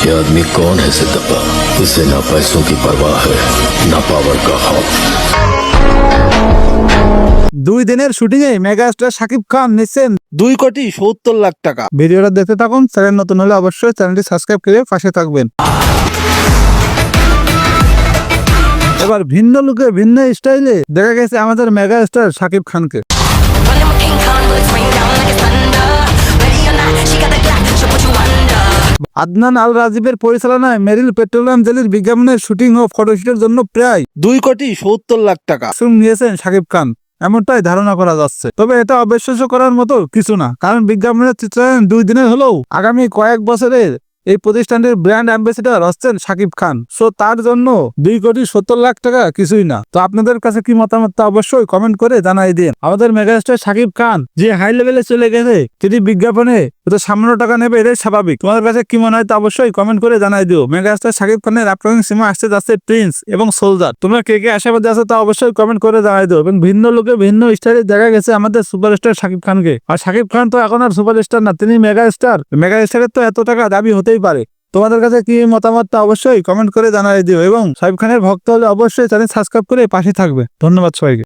ये आदमी कौन है सिद्धप्पा उसे ना पैसों की परवाह है ना पावर का खौफ দুই দিনের শুটিং এ মেগাস্টার শাকিব খান নিচ্ছেন দুই কোটি সত্তর লাখ টাকা ভিডিওটা দেখতে থাকুন চ্যানেল নতুন হলে অবশ্যই চ্যানেলটি সাবস্ক্রাইব করে পাশে থাকবেন এবার ভিন্ন লুকে ভিন্ন স্টাইলে দেখা গেছে আমাদের মেগাস্টার শাকিব খানকে আদনান আল রাজীবের পরিচালনায় মেরিল পেট্রোলিয়াম জেলির বিজ্ঞাপনের শুটিং ও ফটোশুটের জন্য প্রায় দুই কোটি সত্তর লাখ টাকা। শ্রম নিয়েছেন শাকিব খান। এমনটাই ধারণা করা যাচ্ছে। তবে এটা অবিশ্বাস্য করার মতো কিছু না কারণ বিজ্ঞাপনের চিত্রায়ন দুই দিনের হলেও আগামী কয়েক বছরের এই প্রতিষ্ঠানটির ব্র্যান্ড অ্যাম্বাসিডার হচ্ছেন শাকিব খান। সো তার জন্য দুই কোটি সত্তর লাখ টাকা কিছুই না। তো আপনাদের কাছে কি মতামত তা অবশ্যই কমেন্ট করে জানাই দিন। আমাদের মেগাস্টার শাকিব খান যে হাই লেভেলে চলে গেছে যদি বিজ্ঞাপনে তো সামান্য টাকা নেবে, এটাই স্বাভাবিক। তোমাদের কাছে কি মনে হয় তা অবশ্যই কমেন্ট করে জানাই দিও। মেগাস্টার শাকিব খানের আপকামিং সিনেমা আসতে যাচ্ছে প্রিন্স এবং সোলজার তোমরা কে কে আশাবাদী আছো তা অবশ্যই কমেন্ট করে জানাই দিও। এবং ভিন্ন লোকে ভিন্ন স্টাইলে দেখা গেছে আমাদের সুপারস্টার শাকিব খানকে আর শাকিব খান তো এখন আর সুপারস্টার না, তিনি মেগা স্টার মেগা স্টারের তো এত টাকা দাবি হতেই পারে। তোমাদের কাছে কি মতামত তা অবশ্যই কমেন্ট করে জানাই দিও। এবং শাকিব খানের ভক্ত হলে অবশ্যই চ্যানেল সাবস্ক্রাইব করে পাশে থাকবে। ধন্যবাদ সবাইকে।